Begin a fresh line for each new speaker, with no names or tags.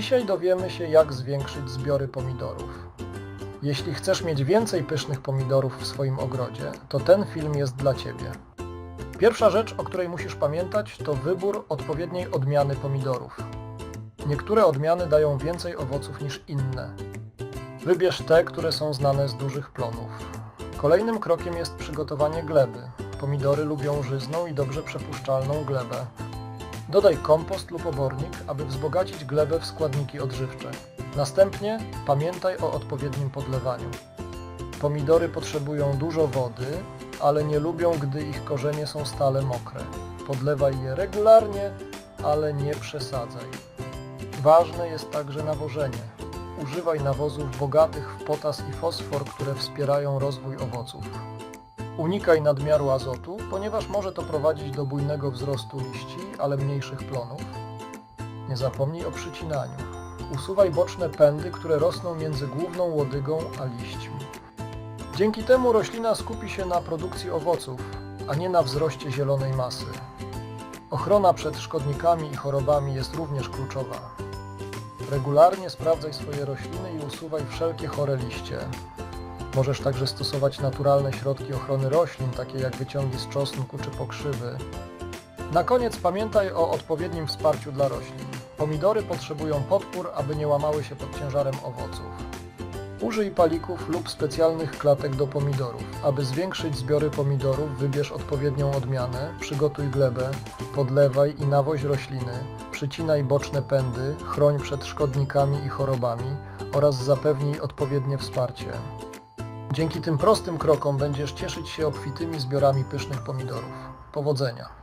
Dzisiaj dowiemy się, jak zwiększyć zbiory pomidorów. Jeśli chcesz mieć więcej pysznych pomidorów w swoim ogrodzie, to ten film jest dla Ciebie. Pierwsza rzecz, o której musisz pamiętać, to wybór odpowiedniej odmiany pomidorów. Niektóre odmiany dają więcej owoców niż inne. Wybierz te, które są znane z dużych plonów. Kolejnym krokiem jest przygotowanie gleby. Pomidory lubią żyzną i dobrze przepuszczalną glebę. Dodaj kompost lub obornik, aby wzbogacić glebę w składniki odżywcze. Następnie pamiętaj o odpowiednim podlewaniu. Pomidory potrzebują dużo wody, ale nie lubią, gdy ich korzenie są stale mokre. Podlewaj je regularnie, ale nie przesadzaj. Ważne jest także nawożenie. Używaj nawozów bogatych w potas i fosfor, które wspierają rozwój owoców. Unikaj nadmiaru azotu, ponieważ może to prowadzić do bujnego wzrostu liści, ale mniejszych plonów. Nie zapomnij o przycinaniu. Usuwaj boczne pędy, które rosną między główną łodygą a liśćmi. Dzięki temu roślina skupi się na produkcji owoców, a nie na wzroście zielonej masy. Ochrona przed szkodnikami i chorobami jest również kluczowa. Regularnie sprawdzaj swoje rośliny i usuwaj wszelkie chore liście. Możesz także stosować naturalne środki ochrony roślin, takie jak wyciągi z czosnku czy pokrzywy. Na koniec pamiętaj o odpowiednim wsparciu dla roślin. Pomidory potrzebują podpór, aby nie łamały się pod ciężarem owoców. Użyj palików lub specjalnych klatek do pomidorów. Aby zwiększyć zbiory pomidorów, wybierz odpowiednią odmianę, przygotuj glebę, podlewaj i nawoź rośliny, przycinaj boczne pędy, chroń przed szkodnikami i chorobami oraz zapewnij odpowiednie wsparcie. Dzięki tym prostym krokom będziesz cieszyć się obfitymi zbiorami pysznych pomidorów. Powodzenia!